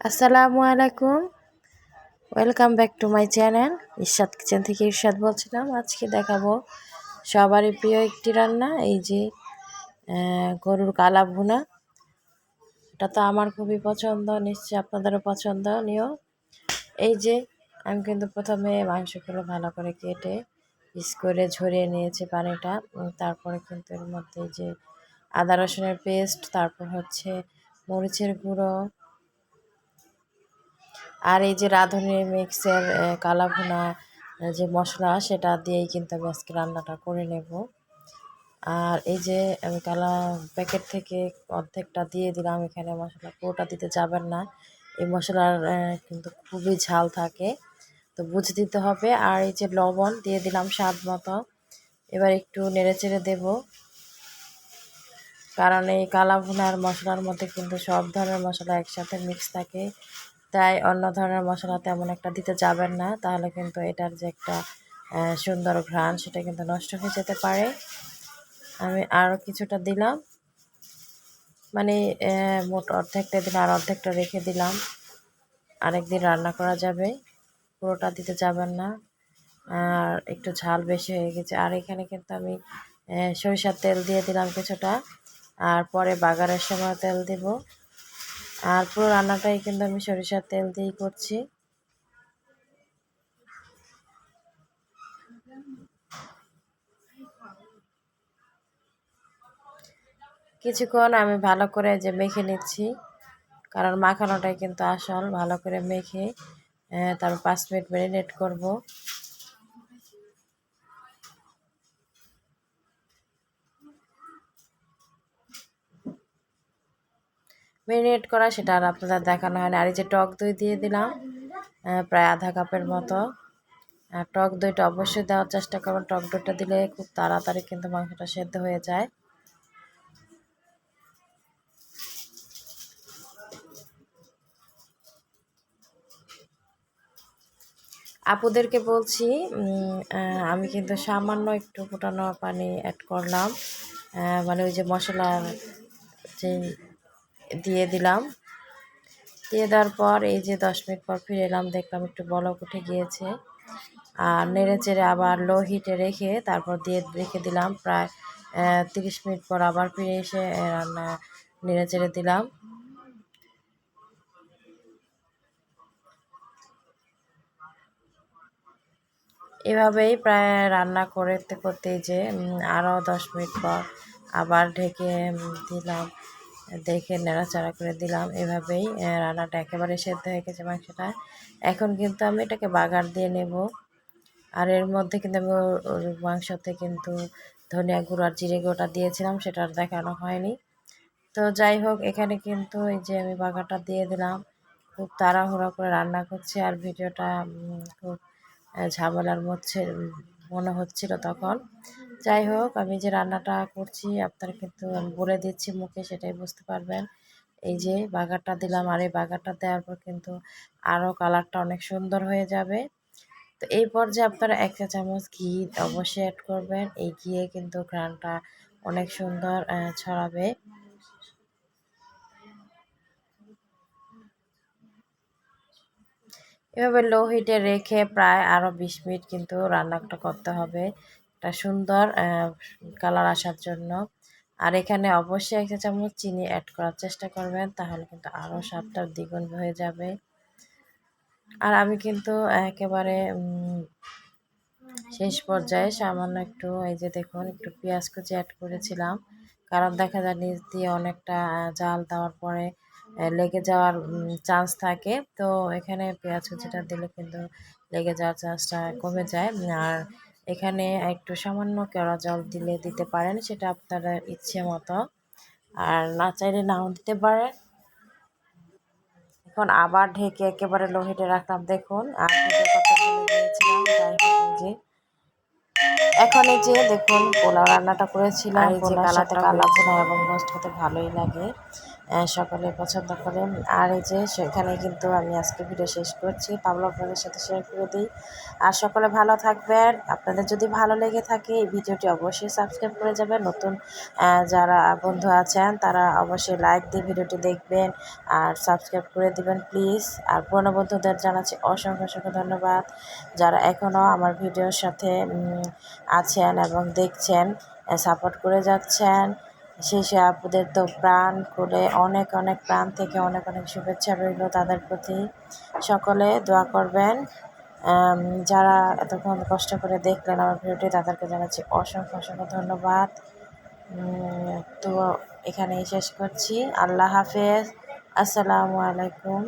আসসালামু আলাইকুম। Welcome back to my channel Irshad kitchen থেকে ইরশাদ বলছিলাম। আজকে দেখাবো সবারই প্রিয় একটি রান্না, এই যে গরুর কালা ভুনা। এটা তো আমার খুবই পছন্দ, নিশ্চয়ই আপনাদেরও পছন্দনীয়। এই যে, আমি কিন্তু প্রথমে মাংসগুলো ভালো করে কেটে পিস করে ঝরিয়ে নিয়েছি পানিটা। তারপরে কিন্তু এর মধ্যে যে আদা রসুনের পেস্ট, তারপর হচ্ছে মরিচের গুঁড়ো আর এই যে রাঁধুনি মিক্সের কালাভুনা যে মশলা, সেটা দিয়েই কিন্তু আমি আজকে রান্নাটা করে নেব। আর এই যে আমি কালা প্যাকেট থেকে অর্ধেকটা দিয়ে দিলাম, এখানে মশলা পুরোটা দিতে যাবেন না। এই মশলার কিন্তু খুবই ঝাল থাকে, তো বুঝে দিতে হবে। আর এই যে লবণ দিয়ে দিলাম স্বাদ মতো, এবার একটু নেড়ে চেড়ে দেবো। কারণ এই কালা ভুনার মশলার মধ্যে কিন্তু সব ধরনের মশলা একসাথে মিক্স থাকে। তাই অন্য ধরনের মশলা তেমন একটা দিতে যাবেন না। তাহলে কিন্তু এটার যে একটা সুন্দর ঘ্রাণ, সেটা কিন্তু নষ্ট হয়ে যেতে পারে। আমি আরও কিছুটা দিলাম। মানে মোট অর্ধেকটা দিলে আর অর্ধেকটা রেখে দিলাম। আরেকদিন রান্না করা যাবে। পুরোটা দিতে যাবেন না। আর একটু ঝাল বেশি হয়ে গেছে। আর এখানে কিন্তু আমি সরিষার তেল দিয়ে দিলাম কিছুটা। আর পরে বাগারের সময় তেল দিব। আর পুরো রান্নাটাই কিন্তু আমি সরিষার তেল দিয়েই করছি। কিছুক্ষণ আমি ভালো করে যে মেখে নিচ্ছি, কারণ মাখানোটাই কিন্তু আসল, ভালো করে মেখে তারপর পাঁচ মিনিট ম্যারিনেট করব। মেরিনেট করা, সেটা আর আপনাদের দেখানো হয় না আর এই যে টক দই দিয়ে দিলাম প্রায় আধা কাপের মতো। টক দইটা অবশ্যই দেওয়ার চেষ্টা করবেন। টক দইটা দিলে খুব তাড়াতাড়ি কিন্তু মাংসটা সেদ্ধ হয়ে যায়। আপুদেরকে বলছি আমি কিন্তু সামান্য একটু ফুটানো পানি অ্যাড করলাম। মানে ওই যে মশলার যে দিয়ে দিলাম। দিয়ে দেওয়ার পর এই যে দশ মিনিট পর ফিরে এলাম, দেখলাম একটু বলক উঠে গিয়েছে। আর নেড়ে চেড়ে আবার লো হিটে রেখে তারপর দিয়ে রেখে দিলাম। প্রায় তিরিশ মিনিট পর আবার ফিরে এসে রান্না নেড়ে চেড়ে দিলাম। এভাবেই প্রায় রান্না করতে করতে যে আরও দশ মিনিট পর আবার ঢেকে দিলাম। দেখে নেড়াচাড়া করে দিলাম। এভাবেই রান্নাটা একেবারে সেদ্ধ হয়ে গেছে মাংসটা। এখন কিন্তু আমি এটাকে বাগার দিয়ে নেব। আর এর মধ্যে কিন্তু আমি মাংসতে কিন্তু ধনিয়া গুঁড়ো আর জিরে গুঁড়োটা দিয়েছিলাম, সেটা আর দেখানো হয়নি। তো যাই হোক, এখানে কিন্তু এই যে আমি বাগারটা দিয়ে দিলাম। খুব তাড়াহুড়া করে রান্না করছি আর ভিডিওটা খুব ঝামেলার মধ্যে মনে হচ্ছিল তখন। যাই হোক, আমি যে রান্নাটা করছি, আপনারা কিন্তু আমি বলে দিচ্ছি মুখে, সেটাই বুঝতে পারবেন। এই যে বাগারটা দিলাম, আর এই বাগারটা দেওয়ার পর কিন্তু আরও কালারটা অনেক সুন্দর হয়ে যাবে। তো এই পর্যায়ে আপনারা একটা চামচ ঘি অবশ্যই অ্যাড করবেন। এই ঘিয়ে কিন্তু ঘ্রানটা অনেক সুন্দর ছড়াবে। এভাবে লো হিটে রেখে প্রায় আরও বিশ মিনিট কিন্তু রান্নাটা করতে হবে। একটা সুন্দর কালার আসার জন্য। আর এখানে অবশ্যই একটা চামচ চিনি অ্যাড করার চেষ্টা করবেন, তাহলে কিন্তু আরও স্বাদটা দ্বিগুণ হয়ে যাবে। আর আমি কিন্তু একেবারে শেষ পর্যায়ে সামান্য একটু এই যে দেখুন, একটু পেঁয়াজ কুচি অ্যাড করেছিলাম। কারণ দেখা যায় নিচ দিয়ে অনেকটা জাল দেওয়ার পরে লেগে যাওয়ার চান্স থাকে। তো এখানে পেঁয়াজ কুচিটা দিলে কিন্তু লেগে যাওয়ার চান্সটা কমে যায়। আর এখানে একটু সামান্য কেওড়া জল দিলে দিতে পারেন সেটা আপনারা ইচ্ছে মতো। আর না চাইলে নাও দিতে পারেন। এখন আবার ঢেকে একেবারে লোহিটে রাখলাম দেখুন। আর কথা বলে দিয়েছিলাম যে। এখন এই যে দেখুন পোলাও রান্নাটা করেছিলাম এই যে কালাতে কালা এবং গোস্ত খেতে ভালোই লাগে। সকলে পছন্দ করেন। আর এই যে, সেখানে কিন্তু আমি আজকে ভিডিও শেষ করছি। পাবলো আপনাদের সাথে শেয়ার করে দিই। আর সকলে ভালো থাকবেন। আপনাদের যদি ভালো লেগে থাকে, এই ভিডিওটি অবশ্যই সাবস্ক্রাইব করে যাবেন। নতুন যারা বন্ধু আছেন, তারা অবশ্যই লাইক দিয়ে ভিডিওটি দেখবেন। আর সাবস্ক্রাইব করে দিবেন প্লিজ আর পুরনো বন্ধুদের জানাচ্ছি অসংখ্য অসংখ্য ধন্যবাদ। যারা এখনও আমার ভিডিওর সাথে আছেন এবং দেখছেন সাপোর্ট করে যাচ্ছেন সে আপুদের তো প্রাণ করে অনেক অনেক প্রাণ থেকে অনেক অনেক শুভেচ্ছা রইল তাদের প্রতি। সকলে দোয়া করবেন। যারা এতক্ষণ কষ্ট করে দেখলেন আমার ভিডিওটি, তাদেরকে জানাচ্ছি অসংখ্য অসংখ্য ধন্যবাদ। তো এখানেই শেষ করছি। আল্লাহ হাফেজ। আসসালামু আলাইকুম।